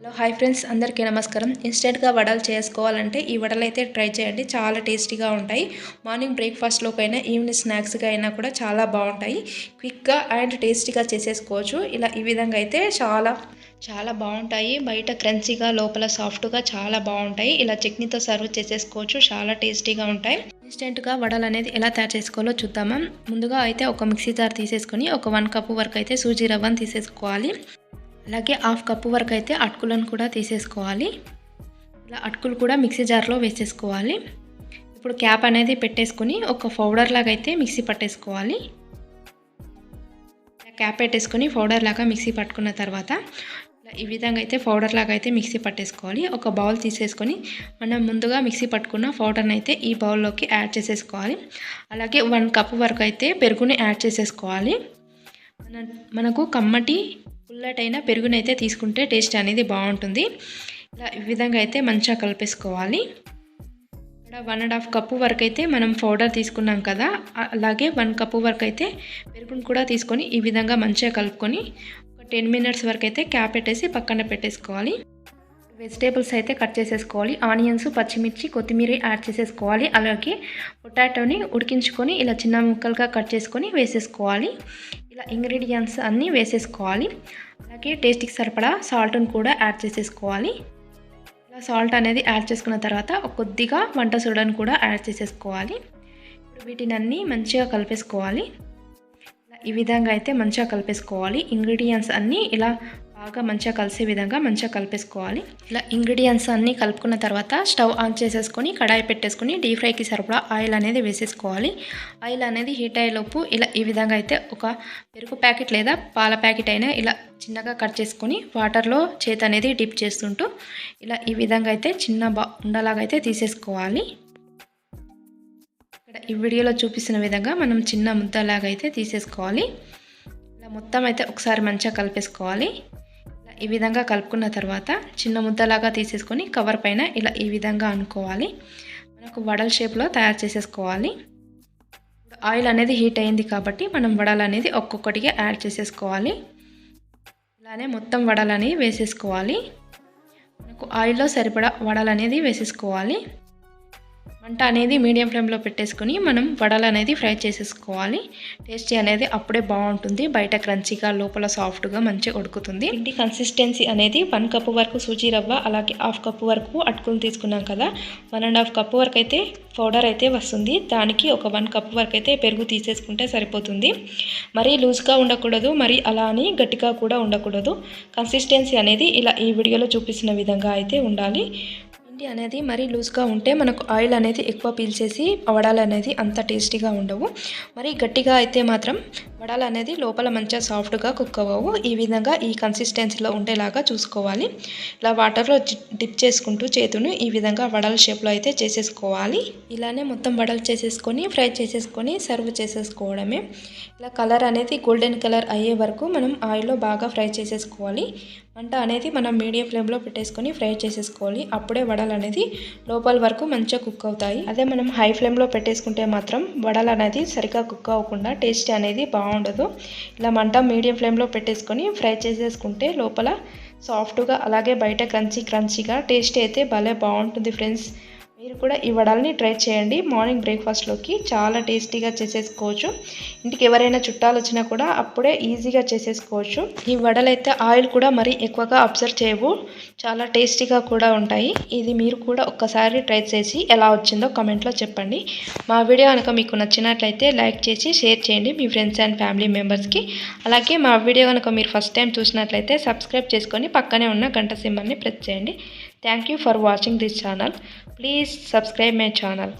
Hello hi friends అందరికీ నమస్కారం. ఇన్స్టెంట్గా వడలు చేసుకోవాలంటే ఈ వడలు అయితే ట్రై చేయండి. చాలా టేస్టీగా ఉంటాయి. మార్నింగ్ బ్రేక్ఫాస్ట్లోకి అయినా ఈవినింగ్ స్నాక్స్గా అయినా కూడా చాలా బాగుంటాయి. క్విక్గా అండ్ టేస్టీగా చేసేసుకోవచ్చు. ఇలా ఈ విధంగా అయితే చాలా చాలా బాగుంటాయి. బయట క్రంచీగా లోపల సాఫ్ట్గా చాలా బాగుంటాయి. ఇలా చట్నీతో సర్వ్ చేసేసుకోవచ్చు. చాలా టేస్టీగా ఉంటాయి. ఇన్స్టెంట్గా వడలు అనేది ఎలా తయారు చేసుకోవాలో చూద్దామా? ముందుగా అయితే ఒక మిక్సీ జార్ తీసేసుకొని ఒక వన్ కప్ వరకు అయితే సూజీ రవ్వను తీసేసుకోవాలి. అలాగే హాఫ్ కప్పు వరకు అయితే అటుకులను కూడా తీసేసుకోవాలి. ఇలా అటుకులు కూడా మిక్సీ జార్లో వేసేసుకోవాలి. ఇప్పుడు క్యాప్ అనేది పెట్టేసుకుని ఒక పౌడర్ లాగా అయితే మిక్సీ పట్టేసుకోవాలి. క్యాప్ పెట్టేసుకొని పౌడర్ లాగా మిక్సీ పట్టుకున్న తర్వాత ఈ విధంగా అయితే పౌడర్ లాగా అయితే మిక్సీ పట్టేసుకోవాలి. ఒక బౌల్ తీసేసుకొని మనం ముందుగా మిక్సీ పట్టుకున్న పౌడర్ని అయితే ఈ బౌల్లోకి యాడ్ చేసేసుకోవాలి. అలాగే వన్ కప్ వరకు అయితే పెరుగుని యాడ్ చేసేసుకోవాలి. మన మనకు కమ్మటి పుల్లటైన పెరుగునైతే తీసుకుంటే టేస్ట్ అనేది బాగుంటుంది. ఇలా ఈ విధంగా అయితే మంచిగా కలిపేసుకోవాలి. ఇక్కడ వన్ అండ్ హాఫ్ కప్పు వరకు అయితే మనం పౌడర్ తీసుకున్నాం కదా అలాగే వన్ కప్పు వరకు అయితే పెరుగును కూడా తీసుకొని ఈ విధంగా మంచిగా కలుపుకొని ఒక టెన్ మినిట్స్ వరకు అయితే క్యాప్ పెట్టేసి పక్కన పెట్టేసుకోవాలి. వెజిటేబుల్స్ అయితే కట్ చేసేసుకోవాలి. ఆనియన్స్ పచ్చిమిర్చి కొత్తిమీర యాడ్ చేసేసుకోవాలి. అలాగే పొటాటోని ఉడికించుకొని ఇలా చిన్న ముక్కలుగా కట్ చేసుకొని వేసేసుకోవాలి. ఇలా ఇంగ్రీడియంట్స్ అన్నీ వేసేసుకోవాలి. అలాగే టేస్ట్కి సరిపడా సాల్ట్ని కూడా యాడ్ చేసేసుకోవాలి. ఇలా సాల్ట్ అనేది యాడ్ చేసుకున్న తర్వాత కొద్దిగా వంట సోడాను కూడా యాడ్ చేసేసుకోవాలి. ఇప్పుడు వీటిని అన్నీ మంచిగా కలిపేసుకోవాలి. ఈ విధంగా అయితే మంచిగా కలిపేసుకోవాలి. ఇంగ్రీడియంట్స్ అన్నీ ఇలా బాగా మంచిగా కలిసే విధంగా మంచిగా కలిపేసుకోవాలి. ఇలా ఇంగ్రీడియంట్స్ అన్నీ కలుపుకున్న తర్వాత స్టవ్ ఆన్ చేసేసుకొని కడాయి పెట్టేసుకొని డీప్ ఫ్రైకి సరిపడా ఆయిల్ అనేది వేసేసుకోవాలి. ఆయిల్ అనేది హీట్ అయ్యేలోపు ఇలా ఈ విధంగా అయితే ఒక పెరుగు ప్యాకెట్ లేదా పాల ప్యాకెట్ అయినా ఇలా చిన్నగా కట్ చేసుకొని వాటర్లో చేతి అనేది డిప్ చేస్తుంటూ ఇలా ఈ విధంగా అయితే చిన్న బా ఉండలాగా అయితే తీసేసుకోవాలి. ఇక్కడ ఈ వీడియోలో చూపిస్తున్న విధంగా మనం చిన్న ముద్దలాగా అయితే తీసేసుకోవాలి. ఇలా మొత్తం అయితే ఒకసారి మంచిగా కలిపేసుకోవాలి. ఈ విధంగా కలుపుకున్న తర్వాత చిన్న ముద్దలాగా తీసేసుకొని కవర్ పైన ఇలా ఈ విధంగా అనుకోవాలి. మనకు వడల షేప్లో తయారు చేసేసుకోవాలి. ఆయిల్ అనేది హీట్ అయింది కాబట్టి మనం వడలు అనేది ఒక్కొక్కటిగా యాడ్ చేసేసుకోవాలి. ఇలానే మొత్తం వడలు అనేవి వేసేసుకోవాలి. మనకు ఆయిల్లో సరిపడా వడలు అనేది వేసేసుకోవాలి. మంట అనేది మీడియం ఫ్లేమ్లో పెట్టేసుకొని మనం వడలు అనేది ఫ్రై చేసేసుకోవాలి. టేస్టీ అనేది అప్పుడే బాగుంటుంది. బయట క్రంచీగా లోపల సాఫ్ట్గా మంచిగా ఉడుకుతుంది. ఇంటి కన్సిస్టెన్సీ అనేది వన్ కప్ వరకు సూజీ రవ్వ అలాగే హాఫ్ కప్ వరకు అటుకులు తీసుకున్నాం కదా. వన్ అండ్ హాఫ్ కప్ వరకు అయితే పౌడర్ అయితే వస్తుంది. దానికి ఒక వన్ కప్ వరకు అయితే పెరుగు తీసేసుకుంటే సరిపోతుంది. మరీ లూజ్గా ఉండకూడదు మరి అలా అని గట్టిగా కూడా ఉండకూడదు. కన్సిస్టెన్సీ అనేది ఇలా ఈ వీడియోలో చూపిస్తున్న విధంగా అయితే ఉండాలి. పిండి అనేది మరీ లూజ్గా ఉంటే మనకు ఆయిల్ అనేది ఎక్కువ పీల్చేసి వడాలు అనేది అంత టేస్టీగా ఉండవు. మరి గట్టిగా అయితే మాత్రం వడాలు అనేది లోపల మంచిగా సాఫ్ట్గా కుక్ అవ్వవు. ఈ విధంగా ఈ కన్సిస్టెన్సీలో ఉండేలాగా చూసుకోవాలి. ఇలా వాటర్లో డిప్ చేసుకుంటూ చేతును ఈ విధంగా వడల షేప్లో అయితే చేసేసుకోవాలి. ఇలానే మొత్తం వడలు చేసేసుకొని ఫ్రై చేసేసుకొని సర్వ్ చేసేసుకోవడమే. ఇలా కలర్ అనేది గోల్డెన్ కలర్ అయ్యే వరకు మనం ఆయిల్లో బాగా ఫ్రై చేసేసుకోవాలి. మంట అనేది మనం మీడియం ఫ్లేమ్లో పెట్టేసుకొని ఫ్రై చేసేసుకోవాలి. అప్పుడే వడలు అనేది లోపల వరకు మంచిగా కుక్ అవుతాయి. అదే మనం హై ఫ్లేమ్లో పెట్టేసుకుంటే మాత్రం వడలు అనేది సరిగ్గా కుక్ అవ్వకుండా టేస్ట్ అనేది బాగుండదు. ఇలా మంట మీడియం ఫ్లేమ్లో పెట్టేసుకొని ఫ్రై చేసేసుకుంటే లోపల సాఫ్ట్గా అలాగే బయట క్రంచీ క్రంచీగా టేస్ట్ అయితే భలే బాగుంటుంది ఫ్రెండ్స్. మీరు కూడా ఈ వడల్ని ట్రై చేయండి. మార్నింగ్ బ్రేక్ఫాస్ట్లోకి చాలా టేస్టీగా చేసేసుకోవచ్చు. ఇంటికి ఎవరైనా చుట్టాలు వచ్చినా కూడా అప్పుడే ఈజీగా చేసేసుకోవచ్చు. ఈ వడలైతే ఆయిల్ కూడా మరీ ఎక్కువగా అబ్జర్వ్ చేయవు. చాలా టేస్టీగా కూడా ఉంటాయి. ఇది మీరు కూడా ఒక్కసారి ట్రై చేసి ఎలా వచ్చిందో కమెంట్లో చెప్పండి. మా వీడియో కనుక మీకు నచ్చినట్లయితే లైక్ చేసి షేర్ చేయండి మీ ఫ్రెండ్స్ అండ్ ఫ్యామిలీ మెంబర్స్కి. అలాగే మా వీడియో కనుక మీరు ఫస్ట్ టైం చూసినట్లయితే సబ్స్క్రైబ్ చేసుకొని పక్కనే ఉన్న గంట సింబల్ని ప్రెస్ చేయండి. Thank you for watching this channel. Please subscribe my channel.